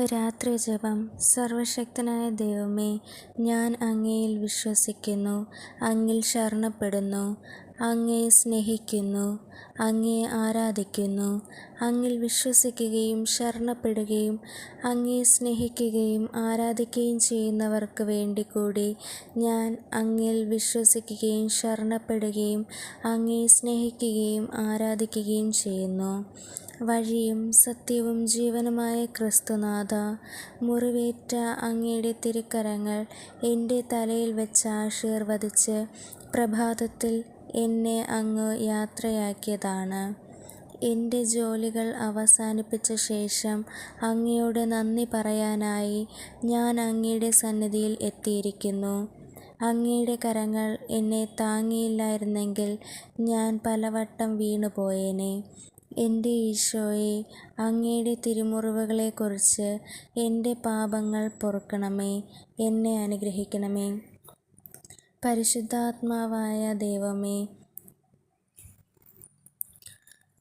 രാത്രി ജപം സർവശക്തനായ ദൈവമേ ഞാൻ അങ്ങയിൽ വിശ്വസിക്കുന്നു അങ്ങിൽ ശരണപ്പെടുന്നു. അങ്ങയെ സ്നേഹിക്കുന്നു അങ്ങയെ ആരാധിക്കുന്നു അങ്ങിൽ വിശ്വസിക്കുകയും ശരണപ്പെടുകയും അങ്ങയെ സ്നേഹിക്കുകയും ആരാധിക്കുകയും ചെയ്യുന്നവർക്ക് വേണ്ടി കൂടി ഞാൻ അങ്ങിൽ വിശ്വസിക്കുകയും ശരണപ്പെടുകയും അങ്ങയെ സ്നേഹിക്കുകയും ആരാധിക്കുകയും ചെയ്യുന്നു. വഴിയും സത്യവും ജീവനുമായ ക്രിസ്തുനാഥ മുറിവേറ്റ അങ്ങയുടെ തിരുക്കരങ്ങൾ എന്റെ തലയിൽ വെച്ച് ആശീർവദിച്ച് പ്രഭാതത്തിൽ എന്നെ അങ്ങ് യാത്രയാക്കിയതാണ്. എന്റെ ജോലികൾ അവസാനിപ്പിച്ച ശേഷം അങ്ങയോട് നന്ദി പറയാനായി ഞാൻ അങ്ങയുടെ സന്നിധിയിൽ എത്തിയിരിക്കുന്നു. അങ്ങയുടെ കരങ്ങൾ എന്നെ താങ്ങിയില്ലായിരുന്നെങ്കിൽ ഞാൻ പലവട്ടം വീണുപോയേനെ. എന്റെ ഈശോയെ അങ്ങയുടെ തിരുമുറിവുകളെക്കുറിച്ച് എന്റെ പാപങ്ങൾ പൊറുക്കണമേ എന്നെ അനുഗ്രഹിക്കണമേ. പരിശുദ്ധാത്മാവായ ദൈവമേ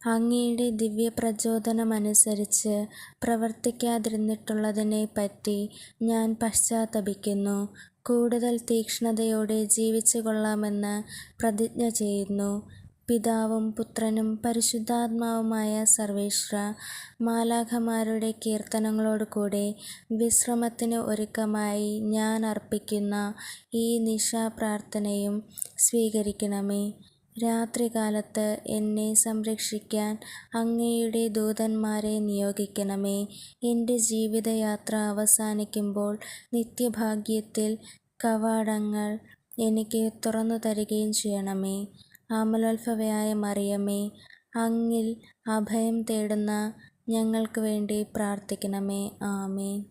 അങ്ങയുടെ ദിവ്യ പ്രചോദനമനുസരിച്ച് പ്രവർത്തിക്കാതിരുന്നിട്ടുള്ളതിനെ പറ്റി ഞാൻ പശ്ചാത്തപിക്കുന്നു. കൂടുതൽ തീക്ഷ്ണതയോടെ ജീവിച്ചു കൊള്ളാമെന്ന് പ്രതിജ്ഞ ചെയ്യുന്നു. പിതാവും പുത്രനും പരിശുദ്ധാത്മാവുമായ സർവേശ്വര മാലാഖമാരുടെ കീർത്തനങ്ങളോടുകൂടെ വിശ്രമത്തിന് ഒരുക്കമായി ഞാൻ അർപ്പിക്കുന്ന ഈ നിശാപ്രാർത്ഥനയും സ്വീകരിക്കണമേ. രാത്രികാലത്ത് എന്നെ സംരക്ഷിക്കാൻ അങ്ങയുടെ ദൂതന്മാരെ നിയോഗിക്കണമേ. എന്റെ ജീവിതയാത്ര അവസാനിക്കുമ്പോൾ നിത്യഭാഗ്യത്തിൽ കവാടങ്ങൾ എനിക്ക് തുറന്നു തരികയും ചെയ്യണമേ. ആമലോത്ഭവയായ മറിയമേ അങ്ങിൽ അഭയം തേടുന്ന ഞങ്ങൾക്ക് വേണ്ടി പ്രാർത്ഥിക്കണമേ. ആമേൻ.